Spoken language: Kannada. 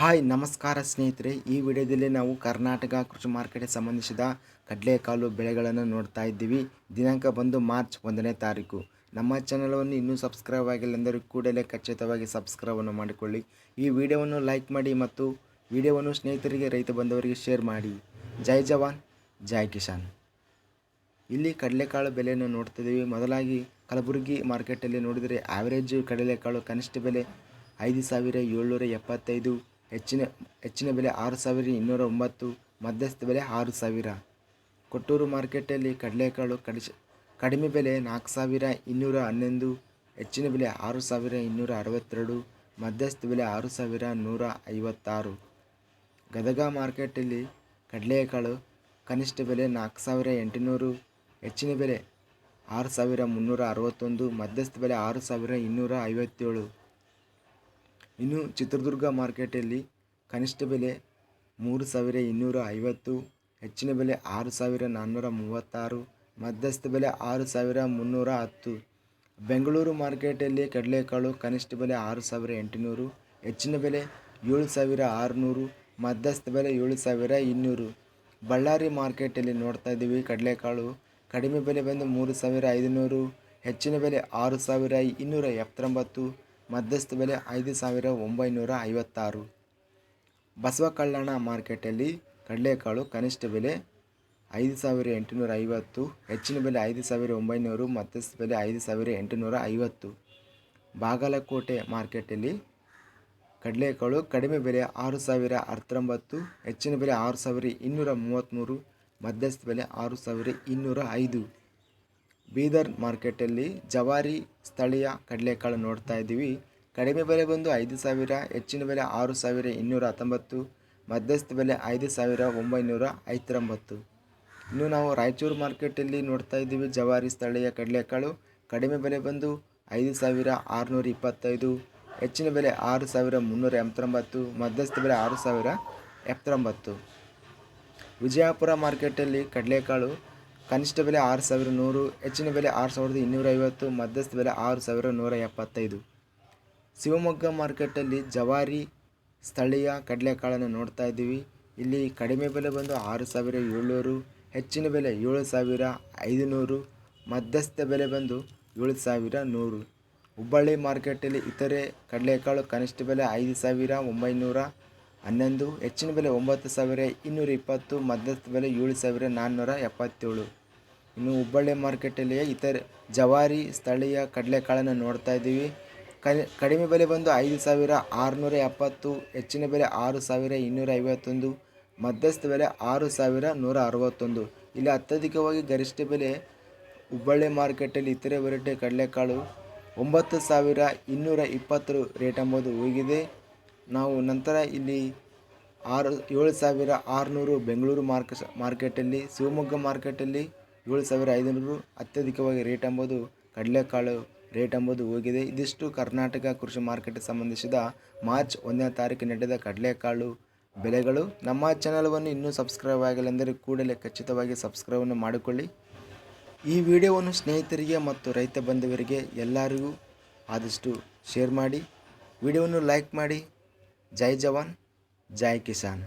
ಹಾಯ್, ನಮಸ್ಕಾರ ಸ್ನೇಹಿತರೆ. ಈ ವಿಡಿಯೋದಲ್ಲಿ ನಾವು ಕರ್ನಾಟಕ ಕೃಷಿ ಮಾರ್ಕೆಟ್ಗೆ ಸಂಬಂಧಿಸಿದ ಕಡಲೆಕಾಳು ಬೆಳೆಗಳನ್ನು ನೋಡ್ತಾ ಇದ್ದೀವಿ. ದಿನಾಂಕ ಬಂದು ಮಾರ್ಚ್ ಒಂದನೇ ತಾರೀಕು. ನಮ್ಮ ಚಾನಲನ್ನು ಇನ್ನೂ ಸಬ್ಸ್ಕ್ರೈಬ್ ಆಗಿಲ್ಲ ಎಂದರೆ ಕೂಡಲೇ ಖಚಿತವಾಗಿ ಸಬ್ಸ್ಕ್ರೈಬನ್ನು ಮಾಡಿಕೊಳ್ಳಿ. ಈ ವಿಡಿಯೋವನ್ನು ಲೈಕ್ ಮಾಡಿ ಮತ್ತು ವಿಡಿಯೋವನ್ನು ಸ್ನೇಹಿತರಿಗೆ, ರೈತ ಬಂದವರಿಗೆ ಶೇರ್ ಮಾಡಿ. ಜೈ ಜವಾನ್, ಜೈ ಕಿಸಾನ್. ಇಲ್ಲಿ ಕಡಲೆಕಾಳು ಬೆಲೆಯನ್ನು ನೋಡ್ತಿದ್ದೀವಿ ಮೊದಲಾಗಿ ಕಲಬುರಗಿ ಮಾರ್ಕೆಟಲ್ಲಿ ನೋಡಿದರೆ ಆವರೇಜ್ ಕಡಲೆಕಾಳು ಕನಿಷ್ಠ ಬೆಲೆ ಐದು ಸಾವಿರ ಏಳ್ನೂರ ಎಪ್ಪತ್ತೈದು. ಹೆಚ್ಚಿನ ಹೆಚ್ಚಿನ ಬೆಲೆ ಆರು ಸಾವಿರ, ಇನ್ನೂರ ಒಂಬತ್ತು, ಮಧ್ಯಸ್ಥ ಬೆಲೆ ಆರು ಸಾವಿರ. ಕೊಟ್ಟೂರು ಮಾರ್ಕೆಟಲ್ಲಿ ಕಡಲೆಕಾಳು ಕಡಿಶ ಕಡಿಮೆ ಬೆಲೆ ನಾಲ್ಕು ಸಾವಿರ, ಇನ್ನೂರ ಹನ್ನೊಂದು, ಹೆಚ್ಚಿನ ಬೆಲೆ ಆರು ಸಾವಿರ, ಇನ್ನೂರ ಅರವತ್ತೆರಡು, ಮಧ್ಯಸ್ಥ ಬೆಲೆ ಆರು ಸಾವಿರ, ನೂರ ಐವತ್ತಾರು. ಗದಗ ಮಾರ್ಕೆಟಲ್ಲಿ ಕಡಲೆಕಾಳು ಕನಿಷ್ಠ ಬೆಲೆ ನಾಲ್ಕು ಸಾವಿರ ಎಂಟುನೂರು, ಹೆಚ್ಚಿನ ಬೆಲೆ ಆರು ಸಾವಿರ ಮುನ್ನೂರ ಅರವತ್ತೊಂದು, ಮಧ್ಯಸ್ಥ ಬೆಲೆ ಆರು ಸಾವಿರ, ಇನ್ನೂರ ಐವತ್ತೇಳು. ಇನ್ನು ಚಿತ್ರದುರ್ಗ ಮಾರ್ಕೆಟಲ್ಲಿ ಕನಿಷ್ಠ ಬೆಲೆ ಮೂರು ಸಾವಿರ ಇನ್ನೂರ ಐವತ್ತು, ಹೆಚ್ಚಿನ ಬೆಲೆ ಆರು ಸಾವಿರ ನಾನ್ನೂರ ಮೂವತ್ತಾರು, ಮಧ್ಯಸ್ಥ ಬೆಲೆ ಆರು ಸಾವಿರ ಮುನ್ನೂರ ಹತ್ತು. ಬೆಂಗಳೂರು ಮಾರ್ಕೆಟಲ್ಲಿ ಕಡಲೆಕಾಳು ಕನಿಷ್ಠ ಬೆಲೆ ಆರು ಸಾವಿರ ಎಂಟುನೂರು, ಹೆಚ್ಚಿನ ಬೆಲೆ ಏಳು ಸಾವಿರ ಆರುನೂರು, ಮಧ್ಯಸ್ಥ ಬೆಲೆ ಏಳು ಸಾವಿರ ಇನ್ನೂರು. ಬಳ್ಳಾರಿ ಮಾರ್ಕೆಟಲ್ಲಿ ನೋಡ್ತಾ ಇದ್ದೀವಿ ಕಡಲೆಕಾಳು ಕಡಿಮೆ ಬೆಲೆ ಬಂದು ಮೂರು ಸಾವಿರ ಐದುನೂರು, ಹೆಚ್ಚಿನ ಬೆಲೆ ಆರು ಸಾವಿರ ಇನ್ನೂರ ಎಪ್ಪತ್ತೊಂಬತ್ತು ಮಧ್ಯಸ್ಥ ಬೆಲೆ ಐದು ಸಾವಿರ ಒಂಬೈನೂರ ಐವತ್ತಾರು. ಬಸವಕಲ್ಯಾಣ ಮಾರ್ಕೆಟಲ್ಲಿ ಕಡಲೆಕಾಳು ಕನಿಷ್ಠ ಬೆಲೆ ಐದು ಸಾವಿರ ಎಂಟುನೂರ ಐವತ್ತು ಹೆಚ್ಚಿನ ಬೆಲೆ ಐದು ಸಾವಿರ ಒಂಬೈನೂರು, ಮಧ್ಯಸ್ಥ ಬೆಲೆ ಐದು ಸಾವಿರ ಎಂಟುನೂರ ಐವತ್ತು ಬಾಗಲಕೋಟೆ ಮಾರ್ಕೆಟಲ್ಲಿ ಕಡಲೆಕಾಳು ಕಡಿಮೆ ಬೆಲೆ ಆರು ಸಾವಿರ ಹತ್ತೊಂಬತ್ತು, ಹೆಚ್ಚಿನ ಬೆಲೆ ಆರು ಸಾವಿರ ಇನ್ನೂರ ಮೂವತ್ತ್ಮೂರು, ಮಧ್ಯಸ್ಥ ಬೆಲೆ ಆರು ಸಾವಿರ ಇನ್ನೂರ ಐದು. ಬೀದರ್ ಮಾರ್ಕೆಟಲ್ಲಿ ಜವಾರಿ ಸ್ಥಳೀಯ ಕಡಲೆಕಾಳು ನೋಡ್ತಾ ಇದ್ದೀವಿ. ಕಡಿಮೆ ಬೆಲೆ ಬಂದು ಐದು ಸಾವಿರ, ಹೆಚ್ಚಿನ ಬೆಲೆ ಆರು ಸಾವಿರ ಇನ್ನೂರ ಹತ್ತೊಂಬತ್ತು, ಮಧ್ಯಸ್ಥ ಬೆಲೆ ಐದು ಸಾವಿರ ಒಂಬೈನೂರ ಐವತ್ತೊಂಬತ್ತು. ಇನ್ನು ನಾವು ರಾಯಚೂರು ಮಾರ್ಕೆಟಲ್ಲಿ ನೋಡ್ತಾ ಇದ್ದೀವಿ ಜವಾರಿ ಸ್ಥಳೀಯ ಕಡಲೆಕಾಳು. ಕಡಿಮೆ ಬೆಲೆ ಬಂದು ಐದು ಸಾವಿರ ಆರುನೂರ ಇಪ್ಪತ್ತೈದು, ಹೆಚ್ಚಿನ ಬೆಲೆ ಆರು ಸಾವಿರ ಮುನ್ನೂರ ಎಂಬತ್ತೊಂಬತ್ತು, ಮಧ್ಯಸ್ಥ ಬೆಲೆ ಆರು ಸಾವಿರ ಎಪ್ಪತ್ತೊಂಬತ್ತು. ವಿಜಯಪುರ ಮಾರ್ಕೆಟಲ್ಲಿ ಕಡಲೆಕಾಳು ಕನಿಷ್ಠ ಬೆಲೆ ಆರು ಸಾವಿರ ನೂರು, ಹೆಚ್ಚಿನ ಬೆಲೆ ಆರು ಸಾವಿರದ ಇನ್ನೂರ ಐವತ್ತು ಮಧ್ಯಸ್ಥ ಬೆಲೆ ಆರು ಸಾವಿರ ನೂರ ಎಪ್ಪತ್ತೈದು ಶಿವಮೊಗ್ಗ ಮಾರ್ಕೆಟಲ್ಲಿ ಜವಾರಿ ಸ್ಥಳೀಯ ಕಡಲೆಕಾಳನ್ನು ನೋಡ್ತಾ ಇದ್ದೀವಿ. ಇಲ್ಲಿ ಕಡಿಮೆ ಬೆಲೆ ಬಂದು ಆರು ಸಾವಿರ ಏಳ್ನೂರು, ಹೆಚ್ಚಿನ ಬೆಲೆ ಏಳು ಸಾವಿರ ಐದುನೂರು, ಮಧ್ಯಸ್ಥ ಬೆಲೆ ಬಂದು ಏಳು ಸಾವಿರ ನೂರು. ಹುಬ್ಬಳ್ಳಿ ಮಾರ್ಕೆಟಲ್ಲಿ ಇತರೆ ಕಡಲೆಕಾಳು ಕನಿಷ್ಠ ಬೆಲೆ ಐದು ಸಾವಿರ ಒಂಬೈನೂರ, ಹನ್ನೊಂದು, ಹೆಚ್ಚಿನ ಬೆಲೆ ಒಂಬತ್ತು ಸಾವಿರ ಇನ್ನೂರ ಇಪ್ಪತ್ತು ಮಧ್ಯಸ್ಥ ಬೆಲೆ ಏಳು ಸಾವಿರ ನಾನ್ನೂರ ಎಪ್ಪತ್ತೇಳು. ಇನ್ನು ಹುಬ್ಬಳ್ಳಿ ಮಾರ್ಕೆಟಲ್ಲಿ ಇತರೆ ಜವಾರಿ ಸ್ಥಳೀಯ ಕಡಲೆಕಾಳನ್ನು ನೋಡ್ತಾ ಇದ್ದೀವಿ. ಕಡಿಮೆ ಬೆಲೆ ಬಂದು ಐದು ಸಾವಿರ ಆರುನೂರ ಎಪ್ಪತ್ತು, ಹೆಚ್ಚಿನ ಬೆಲೆ ಆರು ಸಾವಿರ ಇನ್ನೂರ ಐವತ್ತೊಂದು, ಮಧ್ಯಸ್ಥ ಬೆಲೆ ಆರು ಸಾವಿರ ನೂರ ಅರವತ್ತೊಂದು. ಇಲ್ಲಿ ಅತ್ಯಧಿಕವಾಗಿ ಗರಿಷ್ಠ ಬೆಲೆ ಹುಬ್ಬಳ್ಳಿ ಮಾರ್ಕೆಟಲ್ಲಿ ಇತರೆ ವೆರೈಟಿ ಕಡಲೆಕಾಳು ಒಂಬತ್ತು ಸಾವಿರ ಇನ್ನೂರ ಇಪ್ಪತ್ತು ರೇಟ್ ಎಂಬುದು ಹೋಗಿದೆ ನಾವು ನಂತರ ಇಲ್ಲಿ ಆರು, ಏಳು ಸಾವಿರ ಆರುನೂರು ಬೆಂಗಳೂರು ಮಾರ್ಕ ಮಾರ್ಕೆಟಲ್ಲಿ, ಶಿವಮೊಗ್ಗ ಮಾರ್ಕೆಟಲ್ಲಿ ಏಳು ಸಾವಿರ ಐದುನೂರು ಅತ್ಯಧಿಕವಾಗಿ ರೇಟ್ ಎಂಬುದು ಕಡಲೆಕಾಳು ರೇಟ್ ಎಂಬುದು ಹೋಗಿದೆ. ಇದಿಷ್ಟು ಕರ್ನಾಟಕ ಕೃಷಿ ಮಾರ್ಕೆಟ್ಗೆ ಸಂಬಂಧಿಸಿದ ಮಾರ್ಚ್ ಒಂದನೇ ತಾರೀಕು ನಡೆದ ಕಡಲೆಕಾಳು ಬೆಲೆಗಳು ನಮ್ಮ ಚಾನಲ್ವನ್ನು ಇನ್ನೂ ಸಬ್ಸ್ಕ್ರೈಬ್ ಆಗಿಲ್ಲ ಅಂದರೆ ಕೂಡಲೇ ಖಚಿತವಾಗಿ ಸಬ್ಸ್ಕ್ರೈಬನ್ನು ಮಾಡಿಕೊಳ್ಳಿ. ಈ ವಿಡಿಯೋವನ್ನು ಸ್ನೇಹಿತರಿಗೆ ಮತ್ತು ರೈತ ಬಂಧುವರಿಗೆ ಎಲ್ಲರಿಗೂ ಆದಷ್ಟು ಶೇರ್ ಮಾಡಿ. ವಿಡಿಯೋವನ್ನು ಲೈಕ್ ಮಾಡಿ. ಜೈ ಜವಾನ್, ಜೈ ಕಿಸಾನ್.